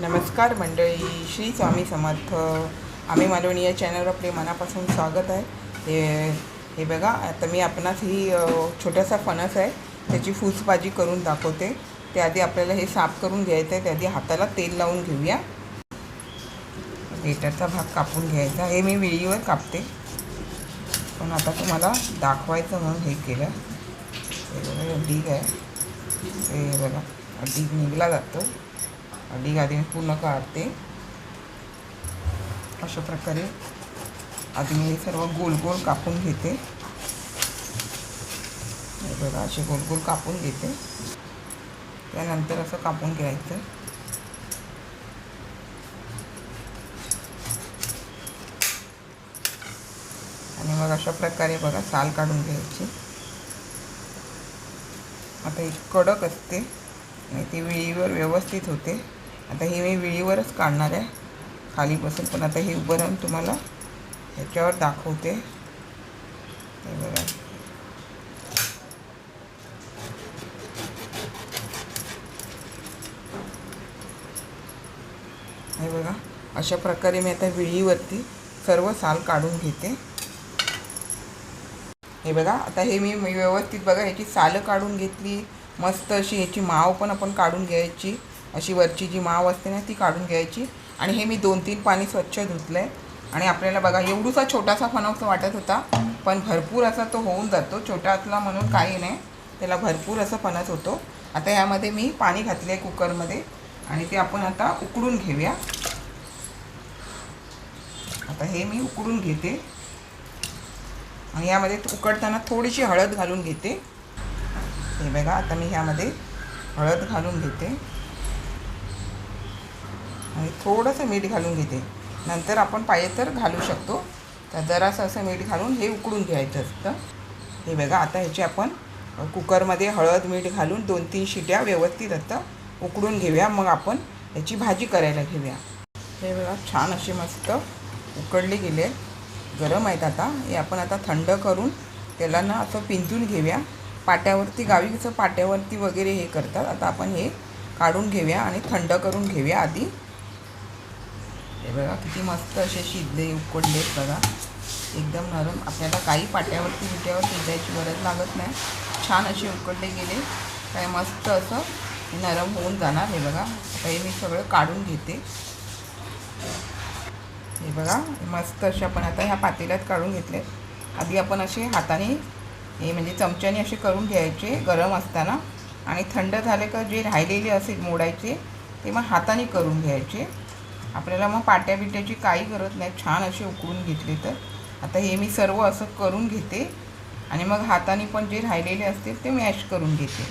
नमस्कार मंडळी श्री स्वामी समर्थ. आम्ही मालवणी या चॅनलवर आपले मनापासून स्वागत आहे. हे हे बघा आता मी आपणास ही छोटासा फणस आहे त्याची फूसभाजी करून दाखवते. त्याआधी आपल्याला हे साफ करून घ्यायचं आहे त्याआधी हाताला तेल लावून घेऊया. लेटरचा भाग कापून घ्यायचा हे मी विळीवर कापते. पण आता तुम्हाला दाखवायचं म्हणून हे केलं. हे बघा ढीग आहे हे बघा ढीग निघला जातो. ढीग आधी मी पूर्ण काढते. अशा प्रकारे आधी मी हे सर्व गोल गोल कापून घेते. बघा असे गोल गोल कापून घेते. त्यानंतर असं कापून घ्यायचं. आणि मग अशा प्रकारे बघा साल काढून घ्यायची. आता ही कडक असते. आणि ती वेळीवर व्यवस्थित होते. आता हे मी विळीवरच काढणार आहे खालीपासून पण आता हे उभं राहून तुम्हाला ह्याच्यावर दाखवते. हे बघा. हे बघा. अशा प्रकारे मी आता विळीवरती सर्व साल काढून घेते. हे बघा आता हे मी मी व्यवस्थित बघा ह्याची सालं काढून घेतली. मस्त अशी ह्याची माव पण आपण काढून घ्यायची. अशी वरची जी माव असते ना ती काढून घ्यायची. आणि हे मी दोन तीन पाणी स्वच्छ धुतलं आहे आणि आपल्याला बघा एवढूसा छोटासा फणस वाटत होता पण भरपूर असा तो होऊन जातो. छोटातला म्हणून काही नाही. त्याला भरपूर असं फणस होतो. आता यामध्ये मी पाणी घातले आहे कुकरमध्ये. आणि ते आपण आता उकडून घेऊया. आता हे मी उकडून घेते. आणि यामध्ये उकडताना थोडीशी हळद घालून घेते. हे बघा आता मी ह्यामध्ये हळद घालून घेते. आणि थोडंसं मीठ घालून घेते. नंतर आपण पाहिजे तर घालू शकतो. तर जरासं असं मीठ घालून हे उकडून घ्यायचं असतं. हे बघा आता ह्याची आपण कुकरमध्ये हळद मीठ घालून दोन तीन शिट्या व्यवस्थित आता उकडून घेऊया. मग आपण याची भाजी करायला घेऊया. हे बघा छान असे मस्त उकडले गेले. गरम आहेत आता. हे आपण आता थंड करून त्याला ना असं पिंजून घेऊया. पाट्यावरती गावी कसं पाट्यावरती वगैरे हे करतात आता आपण हे काढून घेऊया आणि थंड करून घेऊया आधी. बघा किती मस्त असे शिजले उकडलेत बघा. एकदम नरम. आपल्याला काही पाट्यावरती विट्यावर शिजायची गरज लागत नाही. छान असे उकडले गेले. काय मस्त असं नरम होऊन जाणार हे बघा. आता हे मी सगळं काढून घेते. हे बघा मस्त असे आपण आता ह्या पातेल्यात काढून घेतले. आधी आपण असे हाताने हे म्हणजे चमच्याने असे करून घ्यायचे गरम असताना. आणि थंड झाले का जे राहिलेले असेल मोडायचे ते मग हाताने करून घ्यायचे. आपल्याला मग पाट्या बिट्याची काही गरज नाही. छान असे उकळून घेतले तर. आता हे मी सर्व असं करून घेते. आणि मग हाताने पण जे राहिलेले असतील ते मॅश करून घेते.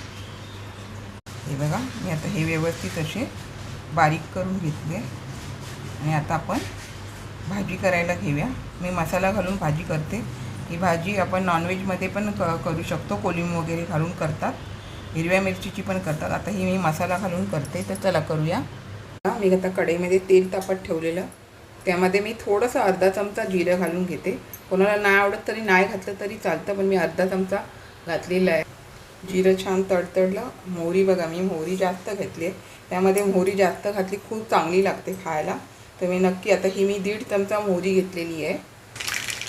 हे बघा मी आता हे व्यवस्थित असे बारीक करून घेतले. आणि आता आपण भाजी करायला घेऊया. मी मसाला घालून भाजी करते. ही भाजी आपण नॉनव्हेजमध्ये पण क करू शकतो. कोलिम वगैरे घालून करतात. हिरव्या मिरचीची पण करतात. आता ही मी मसाला घालून करते. तर चला करूया. मी आता कढईमध्ये तेल तापत ठेवलेलं. त्यामध्ये मी थोडंसं अर्धा चमचा जिरं घालून घेते. कोणाला नाही आवडत तरी नाही घातलं तरी चालतं पण मी अर्धा चमचा घातलेला आहे. जिरं छान तडतडलं. मोहरी बघा मी मोहरी जास्त घेतली आहे. त्यामध्ये मोहरी जास्त घातली खूप चांगली लागते खायला. तर मी नक्की आता ही मी दीड चमचा मोहरी घेतलेली आहे.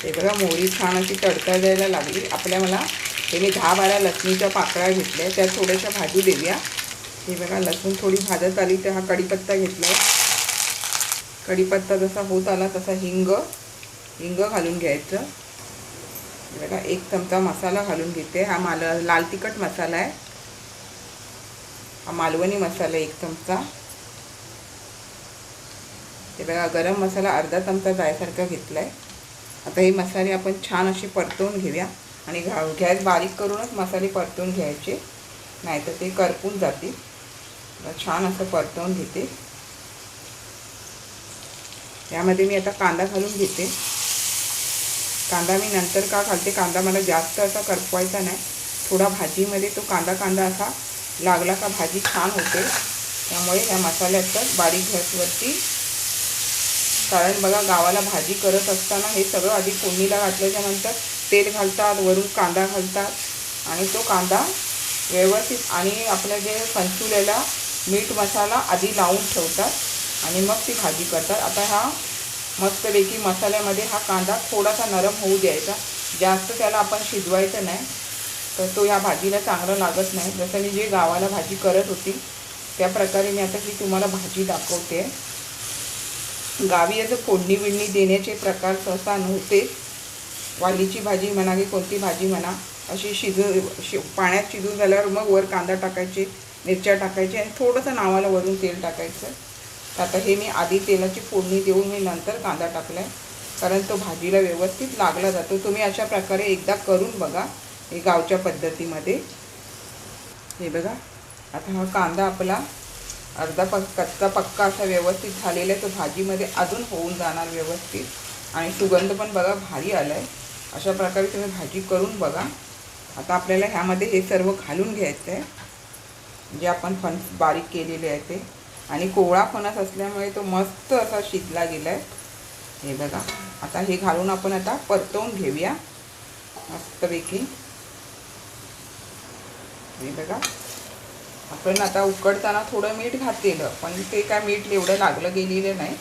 ते बघा मोहरी छान अशी तडतडायला लागली. आपल्या मला हे मी दहा बारा लसणीच्या पाकळ्या घेतल्या त्या थोड्याशा भाजू देऊया. हे बघा लसूण थोडी भाजत आली तर हा कढीपत्ता घेतला आहे कढीपत्ता जसा होत आला तसा हिंग हिंग घालून घ्यायचं. बघा एक चमचा मसाला घालून घेते. हा माल लाल तिखट मसाला आहे. हा मालवणी मसाला एक चमचा. ते बघा गरम मसाला अर्धा चमचा जायसारखा घेतला आहे आता हे मसाले आपण छान असे परतवून घेऊया. आणि घा गॅस बारीक करूनच मसाले परतवून घ्यायचे. नाहीतर ते करपून जातील. छान असं परतवून घेते. यामध्ये मी आता कांदा घालून घेते. कांदा मी नंतर का घालते? कांदा मला जास्त असा करपवायचा नाही. थोडा भाजीमध्ये तो कांदा कांदा असा लागला का भाजी छान होते. त्यामुळे या मसाल्याचं बारीक गॅसवरती कारण बघा गावाला भाजी करत असताना हे सगळं आधी फोडणीला घातल्याच्यानंतर तेल घालतात वरून कांदा घालतात. आणि तो कांदा व्यवस्थित आणि आपलं जे संचुलेला मीठ मसाला आधी लावून ठेवतात आणि मग ती भाजी करतात. आता हा मस्तपैकी मसाल्यामध्ये हा कांदा थोडासा नरम होऊ द्यायचा. जास्त त्याला आपण शिजवायचं नाही. तर तो ह्या भाजीला चांगलं लागत नाही. जसं मी जे गावाला भाजी करत होती त्या प्रकारे मी आता ही तुम्हाला भाजी दाखवते. गावी असं फोडणी बिडणी देण्याचे प्रकार सहसा नव्हते. वालीची भाजी म्हणा की कोणती भाजी म्हणा अशी शिजू शि पाण्यात शिजून झाल्यावर मग वर कांदा टाकायचे. मिरच्या टाकायची आणि थोडंसं नावाला वरून तेल टाकायचं. तर आता हे मी आधी तेलाची फोडणी देऊन मी नंतर कांदा टाकला आहे कारण तो भाजीला व्यवस्थित लागला जातो. तुम्ही अशा प्रकारे एकदा करून बघा हे गावच्या पद्धतीमध्ये. हे बघा आता हा कांदा आपला अर्धा पक कच्चा पक्का असा व्यवस्थित झालेला आहे. तो भाजीमध्ये अजून होऊन जाणार व्यवस्थित. आणि सुगंध पण बघा भारी आला आहे अशा प्रकारे तुम्ही भाजी करून बघा. आता आपल्याला ह्यामध्ये हे सर्व घालून घ्यायचं आहे जे आपण फणस बारीक केलेले आहे ते. आणि कोवळा फणस असल्यामुळे तो मस्त असा शिजला गेला आहे हे बघा. आता हे घालून आपण आता परतवून घेऊया. मस्तपैकी. हे बघा. आपण आता उकडताना थोडं मीठ घातलेलं पण ते काय मीठ एवढं लागलं गेलेलं नाही.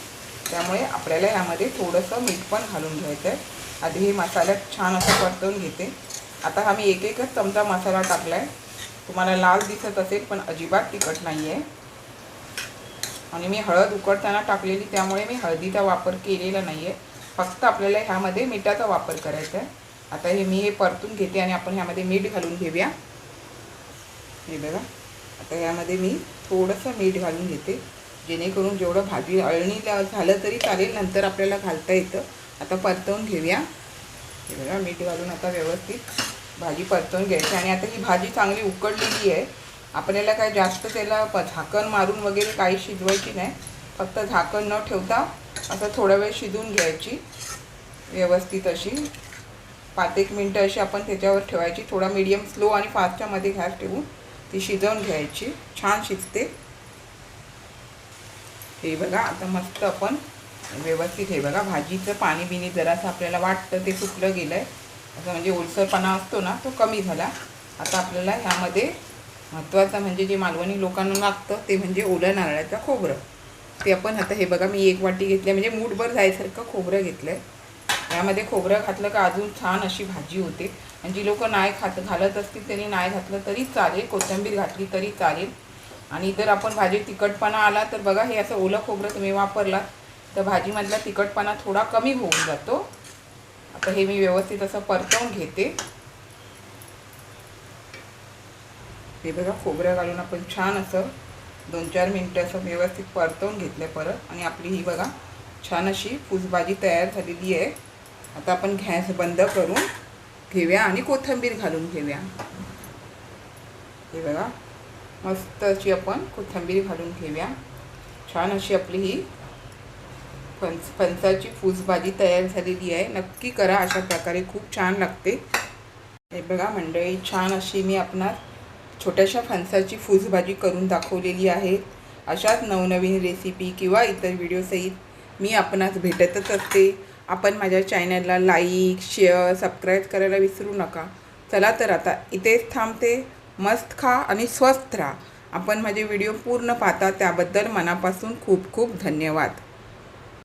त्यामुळे आपल्याला यामध्ये थोडंसं मीठ पण घालून घ्यायचं आहे आधी हे मसाल्यात छान असं परतवून घेते. आता हा मी एक एकच चमचा मसाला टाकला आहे तुम्हाला लाल दिसत असेल पण अजिबात तिखट नाही आहे आणि मी हळद उकडताना टाकलेली त्यामुळे मी हळदीचा वापर केलेला नाही आहे फक्त आपल्याला ह्यामध्ये मिठाचा वापर करायचा आहे. आता हे मी हे परतून घेते आणि आपण ह्यामध्ये मीठ घालून घेऊया. हे बघा आता ह्यामध्ये मी थोडंसं मीठ घालून घेते. जेणेकरून जेवढं भाजी अळणी झालं तरी चालेल नंतर आपल्याला घालता येतं. आता परतवून घेऊया. हे बघा मीठ घालून आता व्यवस्थित भाजी परतून घ्यायची आणि आता ही भाजी चांगली उकडलेली आहे. आपल्याला काय जास्त त्याला प झाकण मारून वगैरे काही शिजवायची नाही. फक्त झाकण न ठेवता असं थोडा वेळ शिजून घ्यायची. व्यवस्थित अशी. पाच एक मिनटं अशी आपण त्याच्यावर ठेवायची. थोडा मीडियम स्लो आणि फास्टमध्ये गॅस ठेवून ती शिजवून घ्यायची. छान शिजते. हे बघा आता मस्त आपण व्यवस्थित हे बघा भाजीचं पाणी बिणी जरासं आपल्याला वाटतं ते सुकलं गेलं आहे असं म्हणजे ओलसरपणा असतो ना तो कमी झाला. आता आपल्याला ह्यामध्ये महत्त्वाचं म्हणजे जे मालवणी लोकांना लागतं ते म्हणजे ओलं नारळाचं खोबरं. ते आपण आता हे बघा मी एक वाटी घेतली म्हणजे मूठभर जायसारखं खोबरं घेतलं आहे यामध्ये खोबरं घातलं का अजून छान अशी भाजी होते. म्हणजे आणि जी लोकं नाही खात घालत असतील त्यांनी नाही घातलं तरी चालेल. कोथिंबीर घातली तरी चालेल. आणि जर आपण भाजी तिखटपणा आला तर बघा हे असं ओलं खोबरं तुम्ही वापरलात तर भाजीमधला तिखटपणा थोडा कमी होऊन जातो. तर हे मी व्यवस्थित असं परतवून घेते. हे बघा खोबरं घालून आपण छान असं दोन चार मिनटं असं व्यवस्थित परतवून घेतलं परत. आणि आपली ही बघा छान अशी फुसभाजी तयार झालेली आहे. आता आपण गॅस बंद करून घेऊया आणि कोथिंबीर घालून घेऊया. हे बघा मस्त अशी आपण कोथिंबीर घालून घेऊया. छान अशी आपली ही फणस फणसाची फुसभाजी तयार झालेली आहे. नक्की करा अशा प्रकारे खूप छान लागते. हे बघा मंडळी छान अशी मी आपणास छोट्याशा फणसाची फुसभाजी करून दाखवलेली आहे. अशाच नवनवीन रेसिपी किंवा इतर व्हिडिओसहित मी आपणास भेटतच असते. आपण माझ्या चॅनलला लाईक शेअर सबस्क्राईब करायला विसरू नका. चला तर आता इथेच थांबते. मस्त खा आणि स्वस्थ राहा. आपण माझे व्हिडिओ पूर्ण पाहता त्याबद्दल मनापासून खूप खूप धन्यवाद.